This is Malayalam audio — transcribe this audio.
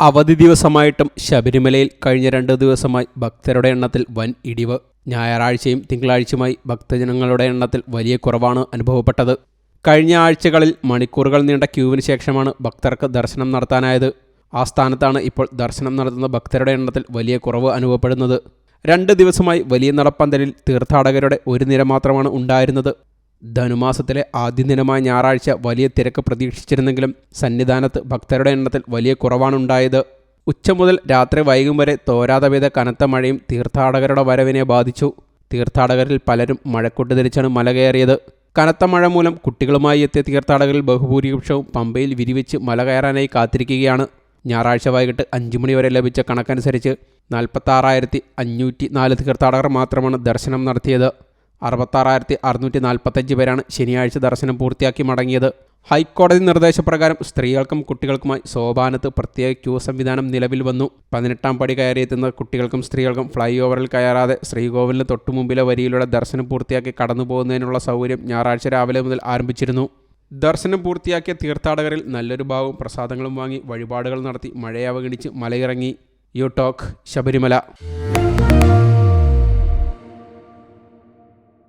അവധി ദിവസമായിട്ടും ശബരിമലയിൽ കഴിഞ്ഞ രണ്ട് ദിവസമായി ഭക്തരുടെ എണ്ണത്തിൽ വൻ ഇടിവ്. ഞായറാഴ്ചയും തിങ്കളാഴ്ചയുമായി ഭക്തജനങ്ങളുടെ എണ്ണത്തിൽ വലിയ കുറവാണ് അനുഭവപ്പെട്ടത്. കഴിഞ്ഞ ആഴ്ചകളിൽ മണിക്കൂറുകൾ നീണ്ട ക്യൂവിന് ശേഷമാണ് ഭക്തർക്ക് ദർശനം നടത്താനായത്. ആ സ്ഥാനത്താണ് ഇപ്പോൾ ദർശനം നടത്തുന്ന ഭക്തരുടെ എണ്ണത്തിൽ വലിയ കുറവ് അനുഭവപ്പെടുന്നത്. രണ്ട് ദിവസമായി വലിയ നടപ്പന്തലിൽ തീർത്ഥാടകരുടെ ഒരു നിര മാത്രമാണ് ഉണ്ടായിരുന്നത്. ധനുമാസത്തിലെ ആദ്യ ദിനമായ ഞായറാഴ്ച വലിയ തിരക്ക് പ്രതീക്ഷിച്ചിരുന്നെങ്കിലും സന്നിധാനത്ത് ഭക്തരുടെ എണ്ണത്തിൽ വലിയ കുറവാണുണ്ടായത്. ഉച്ച മുതൽ രാത്രി വൈകും വരെ തോരാതെ പെയ്ത കനത്ത മഴയും തീർത്ഥാടകരുടെ വരവിനെ ബാധിച്ചു. തീർത്ഥാടകരിൽ പലരും മഴക്കൊട്ട് ധരിച്ചാണ് മല കയറിയത്. കനത്ത മഴ മൂലം കുട്ടികളുമായി എത്തിയ തീർത്ഥാടകരിൽ ബഹുഭൂരിപക്ഷവും പമ്പയിൽ വിരിവെച്ച് മല കയറാനായി കാത്തിരിക്കുകയാണ്. ഞായറാഴ്ച വൈകിട്ട് അഞ്ചു മണി വരെ ലഭിച്ച കണക്കനുസരിച്ച് നാൽപ്പത്താറായിരത്തി അഞ്ഞൂറ്റി നാല് തീർത്ഥാടകർ മാത്രമാണ് ദർശനം നടത്തിയത്. അറുപത്താറായിരത്തി അറുന്നൂറ്റി നാൽപ്പത്തഞ്ച് പേരാണ് ശനിയാഴ്ച ദർശനം പൂർത്തിയാക്കി മടങ്ങിയത്. ഹൈക്കോടതി നിർദ്ദേശപ്രകാരം സ്ത്രീകൾക്കും കുട്ടികൾക്കുമായി സോപാനത്ത് പ്രത്യേക ക്യൂ സംവിധാനം നിലവിൽ വന്നു. പതിനെട്ടാം പടി കയറിയെത്തുന്ന കുട്ടികൾക്കും സ്ത്രീകൾക്കും ഫ്ലൈ ഓവറിൽ കയറാതെ ശ്രീകോവിലിന് തൊട്ടുമുമ്പിലെ വരിയിലൂടെ ദർശനം പൂർത്തിയാക്കി കടന്നു പോകുന്നതിനുള്ള സൗകര്യം ഞായറാഴ്ച രാവിലെ മുതൽ ആരംഭിച്ചിരുന്നു. ദർശനം പൂർത്തിയാക്കിയ തീർത്ഥാടകരിൽ നല്ലൊരു ഭാവവും പ്രസാദങ്ങളും വാങ്ങി വഴിപാടുകൾ നടത്തി മഴയെ അവഗണിച്ച് മലയിറങ്ങി. You talk Sabarimala.